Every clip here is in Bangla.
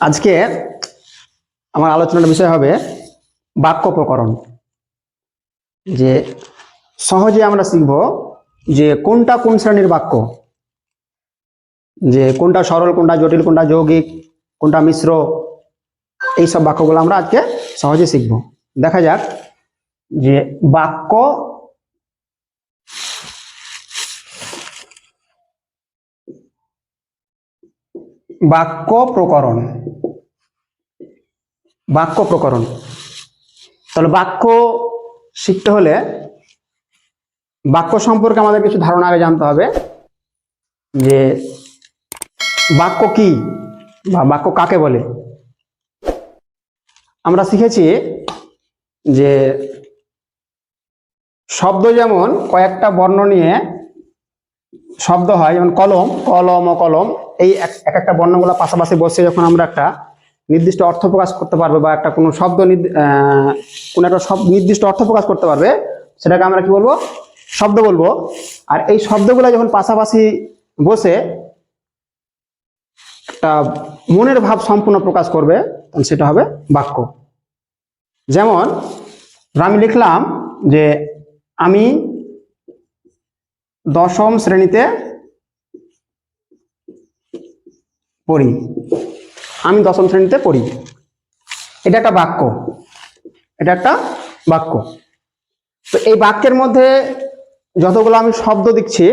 আজকে আমার আলোচনার বিষয় হবে বাক্য প্রকরণ যে সহজে আমরা শিখব যে কোনটা কোন শ্রেণির বাক্য? যে কোনটা সরল, কোনটা জটিল, কোনটা যৌগিক, কোনটা মিশ্র? এই সব বাক্যগুলো আমরা আজকে সহজে শিখব। দেখা যাক যে বাক্য বাক্য প্রকরণ। বাক্য প্রকরণ। তাহলে বাক্য শিখতে হলে বাক্য সম্পর্কে আমাদের কিছু ধারণা আগে জানতে হবে যে বাক্য কি বা বাক্য কাকে বলে। আমরা শিখেছি যে শব্দ যেমন কয়েকটা বর্ণ নিয়ে শব্দ হয়, যেমন কলম কলম ও কলম। এই এক এক একটা বর্ণগুলো পাশাপাশি বসে যখন আমরা একটা নির্দিষ্ট অর্থ প্রকাশ করতে পারব বা একটা কোনো শব্দ কোনো একটা শব্দ নির্দিষ্ট অর্থ প্রকাশ করতে পারবে, সেটাকে আমরা কি বলব? শব্দ বলব। আর এই শব্দগুলো যখন পাশাপাশি বসে একটা মনের ভাব সম্পূর্ণ প্রকাশ করবে, তখন সেটা হবে বাক্য। যেমন, আমি লিখলাম যে আমি দশম শ্রেণীতে পড়ি। আমি দশম শ্রেণীতে পড়ি। এটা একটা বাক্য। এটা একটা বাক্য। তো এই বাক্যের মধ্যে যতগুলো আমি শব্দ দিচ্ছি,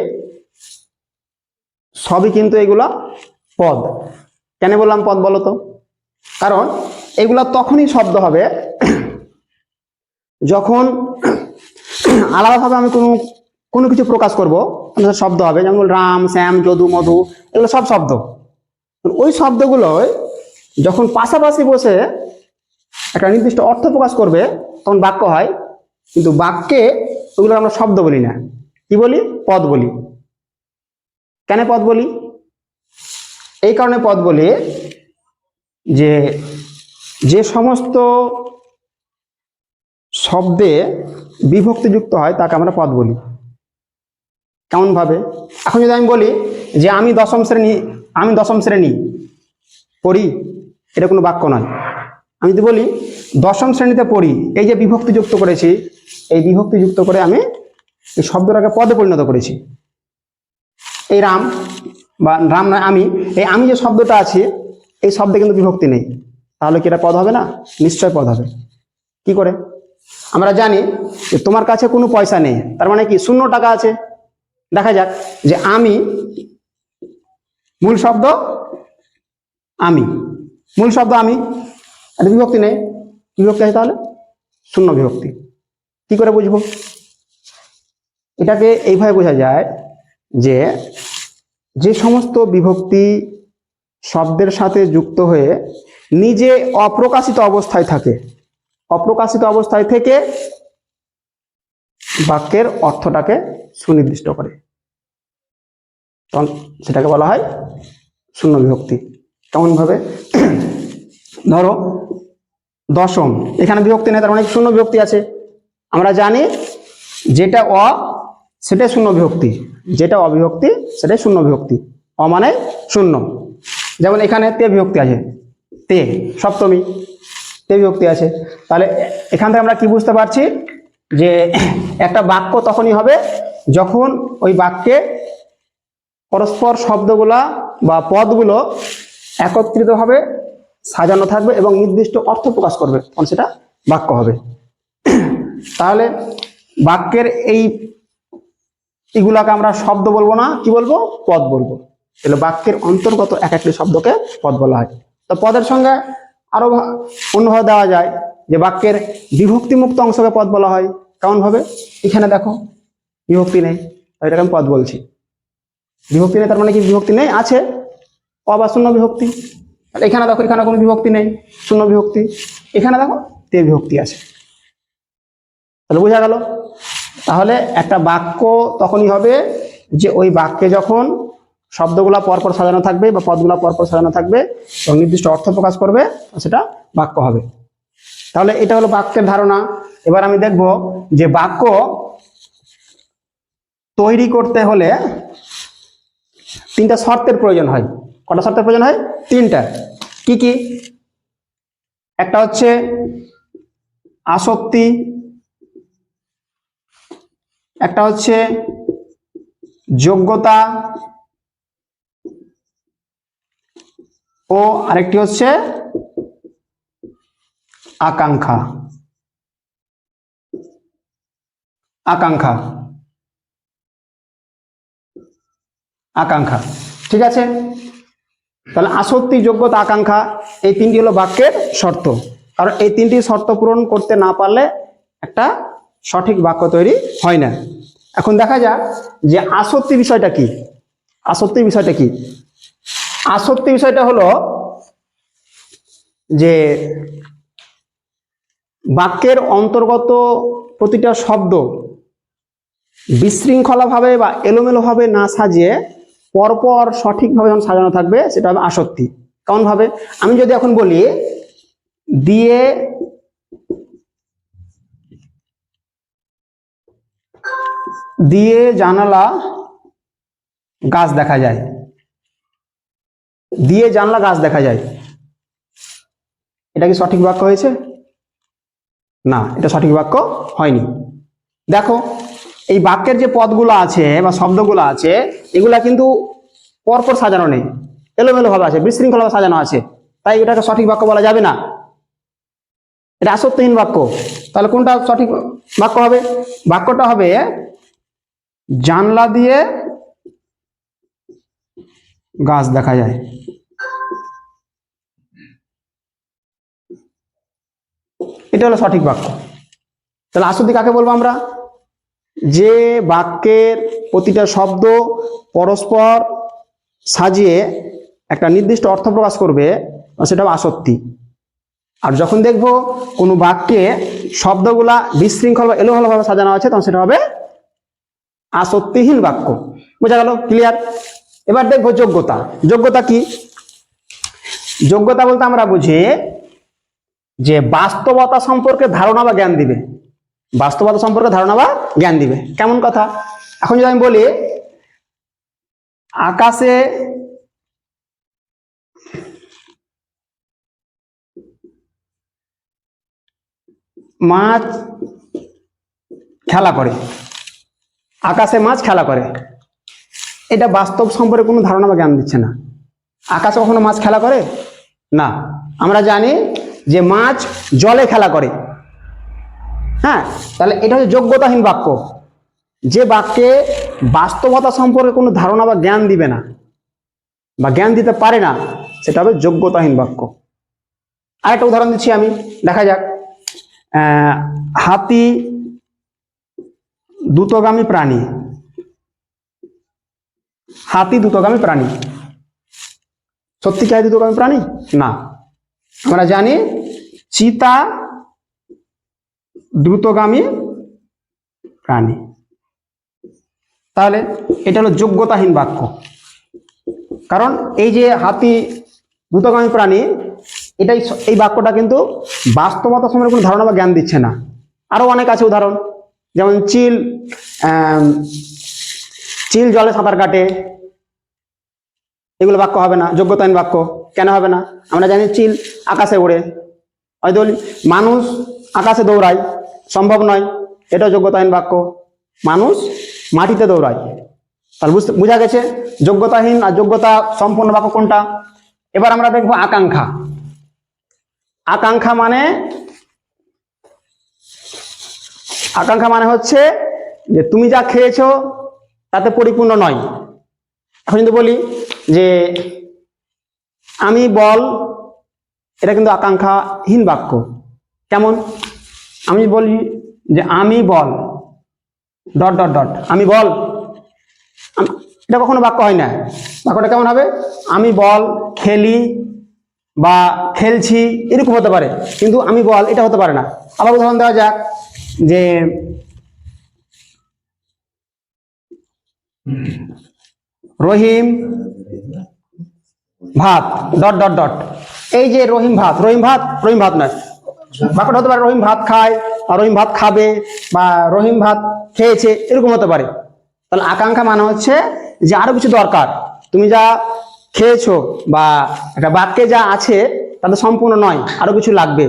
সবই কিন্তু এগুলা পদ। কেন বললাম পদ বলো তো? কারণ এগুলা তখনই শব্দ হবে যখন আলাদাভাবে আমি কোনো কোনো কিছু প্রকাশ করব। শব্দ হবে, যেমন রাম, শ্যাম, যদু, মধু, এগুলো সব শব্দ। ওই শব্দগুলো যখন পাশাপাশি বসে একটা নির্দিষ্ট অর্থ প্রকাশ করবে, তখন বাক্য হয়, কিন্তু বাক্যে ওগুলো আমরা শব্দ বলি না। কি বলি? পদ বলি। কেন পদ বলি? এই কারণে পদ বলি যে যে সমস্ত শব্দে বিভক্তিযুক্ত হয়, তাকে আমরা পদ বলি। কেমনভাবে? এখন যদি আমি বলি যে, আমি দশম শ্রেণি আমি দশম শ্রেণি পড়ি, এটা কোনো বাক্য নয়। আমি যদি বলি, দশম শ্রেণীতে পড়ি, এই যে বিভক্তি যুক্ত করেছি, এই বিভক্তি যুক্ত করে আমি এই শব্দটাকে পদে পরিণত করেছি। এই রাম বা রাম নয়, আমি, এই আমি যে শব্দটা আছে, এই শব্দে কিন্তু বিভক্তি নেই। তাহলে কি এটা পদ হবে না? নিশ্চয় পদ হবে। কি করে? আমরা জানি যে তোমার কাছে কোনো পয়সা নেই। তার মানে কি? শূন্য টাকা আছে। দেখা যাক যে আমি মূল শব্দ আমি। মূল শব্দ আমি। এটা বিভক্তি নেই। বিভক্তি আছে তাহলে? শূন্য বিভক্তি। কি করে বুঝব? এটাকে এইভাবে বোঝা যায় যে যে সমস্ত বিভক্তি শব্দের সাথে যুক্ত হয়ে নিজে অপ্রকাশিত অবস্থায় থাকে। অপ্রকাশিত অবস্থায় থেকে বাক্যের অর্থটাকে সুনির্দিষ্ট করে। তখন সেটাকে বলা হয় শূন্য বিভক্তি কেমন ভাবে ধরো, দশম। এখানে বিভক্তি নেই, তার মানে শূন্য বিভক্তি আছে। আমরা জানি যেটা অ, সেটাই শূন্য বিভক্তি যেটা অবিভক্তি, সেটাই শূন্য বিভক্তি অ মানে শূন্য। যেমন এখানে তে বিভক্তি আছে। তে, সপ্তমী। তে বিভক্তি আছে। তাহলে এখান থেকে আমরা কি বুঝতে পারছি? যে একটা বাক্য তখনই হবে যখন ওই বাক্যে পরস্পর শব্দগুলা বা পদগুলো একত্রিতভাবে সাজানো থাকবে এবং নির্দিষ্ট অর্থ প্রকাশ করবে। তখন সেটা বাক্য হবে। তাহলে বাক্যের এই এগুলাকে আমরা শব্দ বলব না, কি বলব? পদ বলব। তাহলে বাক্যের অন্তর্গত এক একটি শব্দকে পদ বলা হয়। তো পদের সঙ্গে আরও অন্যভাবে দেওয়া যায় যে বাক্যের বিভক্তিমুক্ত অংশকে পদ বলা হয়। কেমন ভাবে এখানে দেখো, বিভক্তি নেই। এটাকে আমি পদ বলছি। বিভক্তি নেই, তার মানে কি বিভক্তি নেই? আছে। অ বা শূন্য বিভক্তি। আর এখানে দেখো, এখানে কোনো বিভক্তি নেই, শূন্য বিভক্তি। এখানে দেখো, তে বিভক্তি আছে। তাহলে বোঝা গেল। তাহলে একটা বাক্য তখনই হবে যে ওই বাক্যে যখন শব্দগুলা পরপর সাজানো থাকবে বা পদগুলা পরপর সাজানো থাকবে এবং নির্দিষ্ট অর্থ প্রকাশ করবে, সেটা বাক্য হবে। তাহলে এটা হলো বাক্যের ধারণা। এবার আমি দেখব যে বাক্য তৈরি করতে হলে তিনটা শর্তের প্রয়োজন হয়। কটা শর্তের প্রয়োজন হয়? তিনটা। কি কি? একটা হচ্ছে আসক্তি, একটা হচ্ছে যোগ্যতা ও আরেকটি হচ্ছে আকাঙ্ক্ষা। আকাঙ্ক্ষা। আকাঙ্ক্ষা। ঠিক আছে? তাহলে আসক্তি, যোগ্যতা, আকাঙ্ক্ষা, এই তিনটি হলো বাক্যের শর্ত। কারণ এই তিনটি শর্ত পূরণ করতে না পারলে একটা সঠিক বাক্য তৈরি হয় না। এখন দেখা যাক যে আসক্তি বিষয়টা কি। আসক্তি বিষয়টা কি? আসক্তি বিষয়টা হলো যে বাক্যের অন্তর্গত প্রতিটা শব্দ বিশৃঙ্খলাভাবে বা এলোমেলোভাবে না সাজিয়ে পরপর সঠিকভাবে যখন সাজানো থাকবে, সেটা হবে আসক্তি। কেমন ভাবে আমি যদি এখন বলি, দিয়ে দিয়ে জানালা গাছ দেখা যায়। দিয়ে জানলা গাছ দেখা যায়। এটা কি সঠিক বাক্য হয়েছে? না, এটা সঠিক বাক্য হয়নি। দেখো এই বাক্যের যে পদগুলো আছে বা শব্দগুলো আছে, এগুলা কিন্তু পরপর সাজানো নেই। এলোমেলো ভাবে আছে, বিশৃঙ্খলভাবে সাজানো আছে। তাই এটাকে সঠিক বাক্য বলা যাবে না। এটা আসত্যহীন বাক্য। তাহলে কোনটা সঠিক বাক্য হবে? বাক্যটা হবে, জানলা দিয়ে গাছ দেখা যায়। এটা হলো সঠিক বাক্য। তাহলে আসতি কাকে বলব আমরা? যে বাক্যের প্রতিটা শব্দ পরস্পর সাজিয়ে একটা নির্দিষ্ট অর্থ প্রকাশ করবে, সেটা হবে আসক্তি। আর যখন দেখব কোনো বাক্যে শব্দগুলা বিশৃঙ্খল বা এলোমেলোভাবে সাজানো আছে, তখন সেটা হবে আসক্তিহীন বাক্য। বোঝা গেল? ক্লিয়ার এবার দেখব যোগ্যতা। যোগ্যতা কি? যোগ্যতা বলতে আমরা বুঝি যে বাস্তবতা সম্পর্কে ধারণা বা জ্ঞান দিবে। বাস্তবতা সম্পর্কে ধারণা বা জ্ঞান দিবে। কেমন কথা? এখন যদি আমি বলি, আকাশে মাছ খেলা করে। আকাশে মাছ খেলা করে। এটা বাস্তব সম্পর্কে কোনো ধারণা বা জ্ঞান দিচ্ছে না। আকাশে কখনো মাছ খেলা করে? না। আমরা জানি যে মাছ জলে খেলা করে। হ্যাঁ তাহলে এটা হচ্ছে যোগ্যতাহীন বাক্য। যে বাক্যে বাস্তবতা সম্পর্কে কোনো ধারণা বা জ্ঞান দিবে না বা জ্ঞান দিতে পারে না, সেটা হবে যোগ্যতাহীন বাক্য। আরেকটা উদাহরণ দিচ্ছি আমি, দেখা যাক। হাতি দ্রুতগামী প্রাণী। হাতি দ্রুতগামী প্রাণী। সত্যি কি দ্রুতগামী প্রাণী? না। আমরা জানি চিতা দ্রুতগামী প্রাণী। তাহলে এটা হলো যোগ্যতাহীন বাক্য। কারণ এই যে হাতি দ্রুতগামী প্রাণী, এটাই এই বাক্যটা কিন্তু বাস্তবতা সম্পর্কে কোনো ধারণা বা জ্ঞান দিচ্ছে না। আরও অনেক আছে উদাহরণ। যেমন চিল চিল জলে সাঁতার কাটে। এগুলো বাক্য হবে না, যোগ্যতাহীন বাক্য। কেন হবে না? আমরা জানি চিল আকাশে ওড়ে। হয়তো মানুষ আকাশে দৌড়ায়। সম্ভব নয়। এটা যোগ্যতাহীন বাক্য। মানুষ মাটিতে দৌড়ায়। তাহলে বুঝতে, বোঝা গেছে? যোগ্যতাহীন আর যোগ্যতা সম্পন্ন বাক্য কোনটা? এবার আমরা দেখব আকাঙ্ক্ষা। আকাঙ্ক্ষা মানে আকাঙ্ক্ষা মানে হচ্ছে যে তুমি যা খেয়েছো তাতে পরিপূর্ণ নয়। এখন যদি বলি যে আমি বল, এটা কিন্তু আকাঙ্ক্ষাহীন বাক্য। কেমন? আমি বলি যে আমি বল। Dot dot dot. আমি বল। এটা কখনো বাক্য হয় না। বাক্যটা কেমন হবে? আমি বল খেলি বা খেলছি, এরকম হতে পারে। কিন্তু আমি বল, এটা হতে পারে না। আবার উদাহরণ দেওয়া যাক যে রহিম ভাত। Dot dot dot. এই যে রহিম ভাত রহিম ভাত রহিম ভাত নয়। বাক্যটা হতে পারে রহিম ভাত খায় বা রহিম ভাত খাবে বা রহিম ভাত খেয়েছে, এরকম হতে পারে। তাহলে আকাঙ্ক্ষা মানে হচ্ছে যে আরও কিছু দরকার। তুমি যা খেয়েছো বা একটা বাক্যে যা আছে, তাতে সম্পূর্ণ নয়, আরও কিছু লাগবে।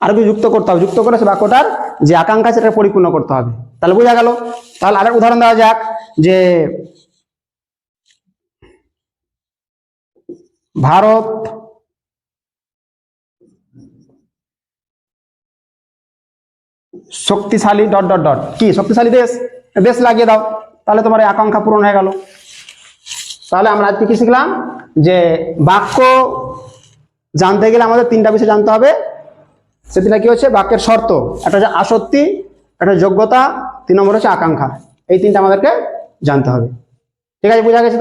আরও কিছু যুক্ত করতে হবে। যুক্ত করে সে বাক্যটার যে আকাঙ্ক্ষা সেটা পরিপূর্ণ করতে হবে। তাহলে বোঝা গেল। তাহলে আরেক উদাহরণ দেওয়া যাক যে ভারত শক্তিশালী ডট ডট ডট কি? শক্তিশালী দেশ? দেশ লাগিয়ে দাও। তাহলে তোমার এই আকাঙ্ক্ষা পূরণ হয়ে গেল। তাহলে আমরা আজকে কি শিখলাম? যে বাক্য জানতে গেলে আমাদের তিনটা বিষয় জানতে হবে। সে তিনটা কি হচ্ছে? বাক্যের শর্ত। একটা হচ্ছে আসক্তি, একটা যোগ্যতা, তিন নম্বর হচ্ছে আকাঙ্ক্ষা। এই তিনটা আমাদেরকে জানতে হবে। ঠিক আছে, বোঝা গেছে?